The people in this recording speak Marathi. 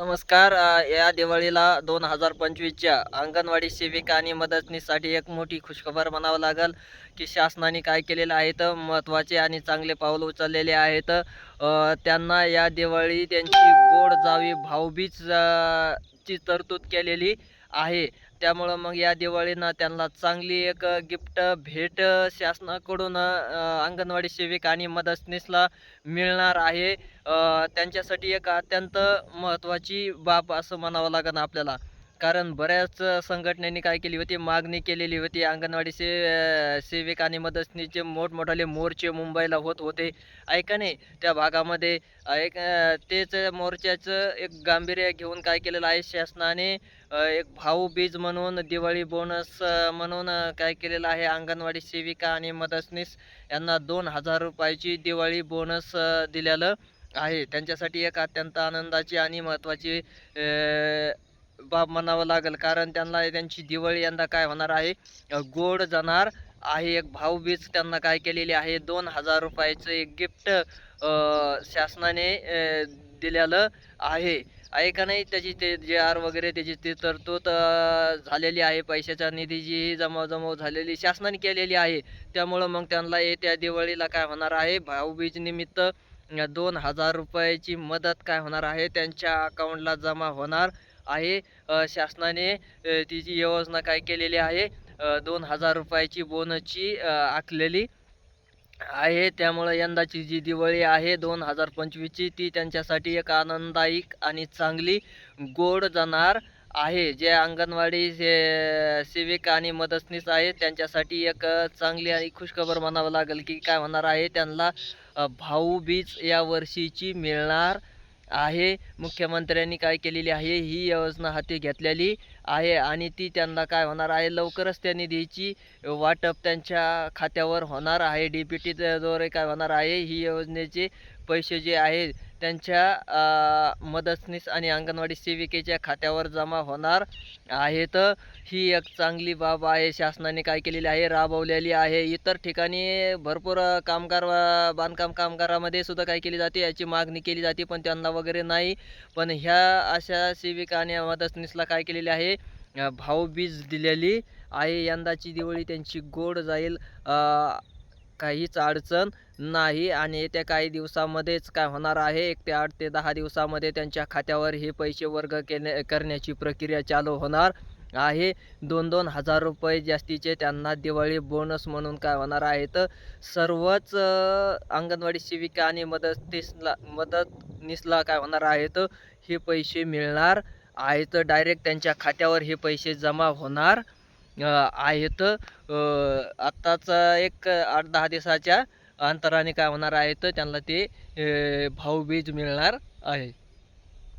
नमस्कार या दिवाळीला दोन हजार पंचवीसच्या अंगणवाडी सेविका आणि मदतनीसाठी एक मोठी खुशखबर म्हणावं लागेल की शासनाने काय केलेलं आहे तर महत्त्वाचे आणि चांगले पाऊल उचललेले आहेत. त्यांना या दिवाळी त्यांची गोड जावी भाऊबीज ची तरतूद केलेली आहे. त्यामुळं मग या दिवाळीनं त्यांना चांगली एक गिफ्ट भेट शासनाकडून अंगणवाडी सेविका आणि मदतनीसला मिळणार आहे. त्यांच्यासाठी एक अत्यंत महत्त्वाची बाब असं म्हणावं लागेल आपल्याला. कारण बऱ्याच संघटनेने काय केली होती? मागणी केलेली होती. अंगणवाडी से सेविका आणि मदतनीचे मोठमोठाले मोर्चे मुंबईला होत होते. ऐका नाही त्या भागामध्ये एक तेच मोर्चाचं एक गांभीर्य घेऊन काय केलेलं आहे? शासनाने एक भाऊबीज म्हणून दिवाळी बोनस म्हणून काय केलेलं आहे? अंगणवाडी सेविका आणि मदतनीस यांना दोन हजार रुपयाची दिवाळी बोनस दिलेलं आहे. त्यांच्यासाठी एक अत्यंत आनंदाची आणि महत्त्वाची बाब म्हणावं लागेल कारण त्यांना त्यांची दिवाळी यंदा काय होणार आहे? गोड जाणार आहे एक भाऊबीज त्यांना काय केलेली आहे? दोन हजार रुपयाचं एक गिफ्ट शासनाने दिलेलं आहे. आहे का नाही? त्याची ते जे आर वगैरे त्याची ती तरतूद झालेली आहे. पैशाच्या निधीचीही जमावजमाव झालेली शासनाने केलेली आहे. त्यामुळं मग त्यांना येत्या दिवाळीला काय होणार आहे? भाऊबीज निमित्त दोन हजार रुपयाची मदत काय होणार आहे? त्यांच्या अकाउंटला जमा होणार. आहे. शासनाने तिची योजना काय केलेली आहे? दोन हजार रुपयाची बोनसची आखलेली आहे. त्यामुळं यंदाची जी दिवाळी आहे दोन हजार पंचवीसची ती त्यांच्यासाठी एक आनंददायक आणि चांगली गोड जाणार आहे. जे अंगणवाडी से सेविका आणि मदतनीस आहेत त्यांच्यासाठी एक चांगली आणि खुशखबर म्हणावं लागेल की काय होणार आहे? त्यांना भाऊबीज या वर्षीची मिळणार आहे. मुख्यमंत्र्यांनी काय केलेली आहे ही योजना हाती घेतलेली आहे आणि ती त्यांना काय होणार आहे? लवकरच त्या निधीची वाटप त्यांच्या खात्यावर होणार आहे. डी पी टीद्वारे काय होणार आहे? ही योजनेचे पैसे जे आहे त्यांच्या मदतनीस आणि अंगणवाडी सेविकेच्या खात्यावर जमा होणार आहेत. ही एक चांगली बाब आहे. शासनाने काय केलेली आहे? राबवलेली आहे. इतर ठिकाणी भरपूर कामगार बांधकाम कामगारामध्ये सुद्धा काय केली जाते? याची मागणी केली जाते पण त्यांना वगैरे नाही. पण ह्या अशा सेविका आणि मदतनीसला काय केलेली आहे? भाऊबीज दिलेली आहे. यंदाची दिवाळी त्यांची गोड जाईल. काहीच अडचण नाही आणि येत्या काही दिवसामध्येच काय होणार आहे? एक ते आठ ते दहा दिवसामध्ये त्यांच्या खात्यावर हे पैसे वर्ग केले करण्याची प्रक्रिया चालू होणार आहे. दोन दोन हजार रुपये जास्तीचे त्यांना दिवाळी बोनस म्हणून काय होणार आहे? तर सर्वच अंगणवाडी सेविका आणि मदतीसला मदतनीसला काय होणार आहेत हे पैसे मिळणार आहेत डायरेक्ट त्यांच्या खात्यावर हे पैसे जमा होणार आहेत. आत्ताचा आत्ताच एक आठ दहा दिवसाच्या अंतराने काय होणार आहे तर त्यांना ते भाऊबीज मिळणार आहे.